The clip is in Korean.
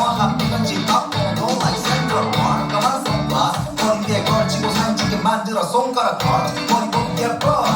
정확한 피는지 땀으로 라이센터 원 까만 선글라스 머리에 걸치고 사진 찍게 만들어 손가락 걸 머리 보기 예뻐